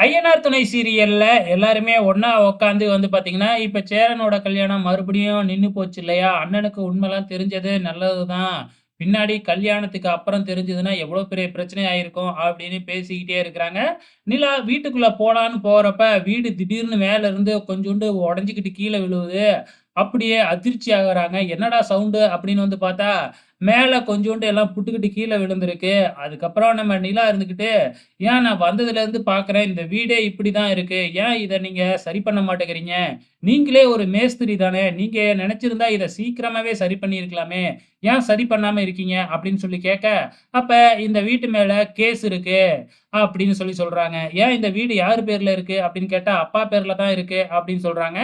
ஐயனார் துணை சீரியல்ல எல்லாருமே ஒன்னா உட்காந்து வந்து பாத்தீங்கன்னா, இப்ப சேரனோட கல்யாணம் மறுபடியும் நின்னு போச்சு இல்லையா? அண்ணனுக்கு உண்மைலாம் தெரிஞ்சது நல்லதுதான். பின்னாடி கல்யாணத்துக்கு அப்புறம் தெரிஞ்சதுன்னா, எவ்வளோ பெரிய பிரச்சனை ஆயிருக்கும் அப்படின்னு பேசிக்கிட்டே இருக்கிறாங்க. நிலா வீட்டுக்குள்ள போனான்னு போறப்ப, வீடு திடீர்னு மேல இருந்து கொஞ்சோண்டு உடஞ்சிக்கிட்டு கீழே விழுவுது. அப்படியே அதிர்ச்சி ஆகுறாங்க. என்னடா சவுண்டு அப்படின்னு வந்து பார்த்தா, மேலே கொஞ்சோண்டு எல்லாம் புட்டுக்கிட்டு கீழே விழுந்திருக்கு. அதுக்கப்புறம் நம்ம நிலா இருந்துக்கிட்டு "ஏன் நான் வந்ததுலேருந்து பார்க்குறேன், இந்த வீடே இப்படி தான் இருக்குது ஏன் இதை நீங்கள் சரி பண்ண மாட்டேங்கிறீங்க? நீங்களே ஒரு மேஸ்திரி தானே! நீங்கள் நினச்சிருந்தா இதை சீக்கிரமாகவே சரி பண்ணியிருக்கலாமே! ஏன் சரி பண்ணாமல் இருக்கீங்க?" அப்படின்னு சொல்லி கேட்க, அப்போ இந்த வீட்டு மேலே கேஸ் இருக்குது அப்படின்னு சொல்லி சொல்கிறாங்க "ஏன் இந்த வீடு யார் பேரில் இருக்குது அப்படின்னு கேட்டால் "அப்பா பேரில் தான் இருக்குது அப்படின்னு சொல்கிறாங்க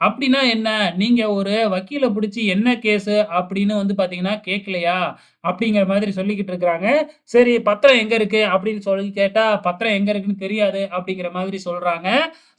"அப்படின்னா என்ன? நீங்கள் ஒரு வக்கீலை பிடிச்சி என்ன கேஸு?" அப்படின்னு வந்து பார்த்தீங்கன்னா, 呀，அப்படிங்கிற மாதிரி சொல்லிக்கிட்டு இருக்கிறாங்க. "சரி பத்திரம் எங்க இருக்கு?" அப்படின்னு சொல்லி கேட்டா, "பத்திரம் எங்க இருக்குன்னு தெரியாது." அப்படிங்கிற மாதிரி சொல்றாங்க.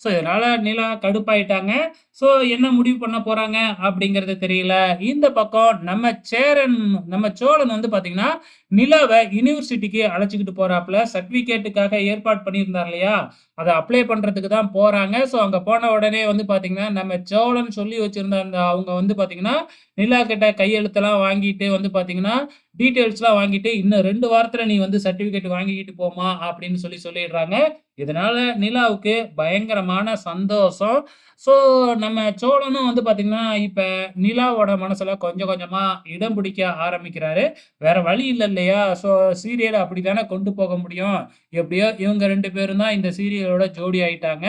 ஸோ, இதனால நிலா கடுப்பாயிட்டாங்க. ஸோ, என்ன முடிவு பண்ண போறாங்க அப்படிங்கிறது தெரியல. இந்த பக்கம் நம்ம சேரன் நம்ம சோழன் வந்து பாத்தீங்கன்னா நிலாவை யுனிவர்சிட்டிக்கு அழைச்சிக்கிட்டு போறாப்புல சர்டிஃபிகேட்டுக்காக ஏற்பாடு பண்ணியிருந்தார் இல்லையா? அதை அப்ளை பண்றதுக்கு தான் போறாங்க. ஸோ, அங்க போன உடனே வந்து பாத்தீங்கன்னா நம்ம சோழன் சொல்லி வச்சிருந்த அந்த அவங்க வந்து பாத்தீங்கன்னா நிலா கிட்ட கையெழுத்தெல்லாம் வாங்கிட்டு வந்து பாத்தீங்கன்னா டீட்டெயில்ஸ்லாம் வாங்கிட்டு, "இன்னும் ரெண்டு வாரத்தில் நீ வந்து சர்டிஃபிகேட் வாங்கிக்கிட்டு போமா அப்படின்னு சொல்லி சொல்லிடுறாங்க. இதனால நிலாவுக்கு பயங்கரமான சந்தோஷம். ஸோ, நம்ம சோழனும் வந்து பார்த்தீங்கன்னா, இப்போ நிலாவோட மனசில் கொஞ்சம் கொஞ்சமாக இடம் பிடிக்க ஆரம்பிக்கிறாரு. வேற வழி இல்லை இல்லையா? ஸோ, சீரியலை அப்படி தானே கொண்டு போக முடியும். எப்படியோ இவங்க ரெண்டு பேரும் தான் இந்த சீரியலோட ஜோடி ஆயிட்டாங்க.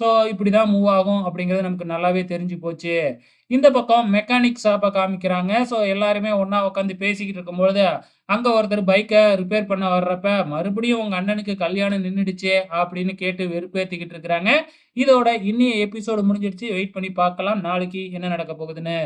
ஸோ, இப்படி தான் மூவ் ஆகும் அப்படிங்கிறது நமக்கு நல்லாவே தெரிஞ்சு போச்சு. இந்த பக்கம் மெக்கானிக் ஷாப்பை காமிக்கிறாங்க. ஸோ, எல்லாருமே ஒன்றா உட்காந்து பேசிக்கிட்டு இருக்கும்பொழுது, அங்கே ஒருத்தர் பைக்கை ரிப்பேர் பண்ண வர்றப்ப, "மறுபடியும் உங்கள் அண்ணனுக்கு கல்யாணம் நின்றுடுச்சே அப்படின்னு கேட்டு வெறுப்பேற்றிக்கிட்டு இருக்கிறாங்க. இதோட இன்னைய எபிசோடு முடிஞ்சிடுச்சு வெயிட் பண்ணி பார்க்கலாம். நாளைக்கு என்ன நடக்க போகுதுன்னு.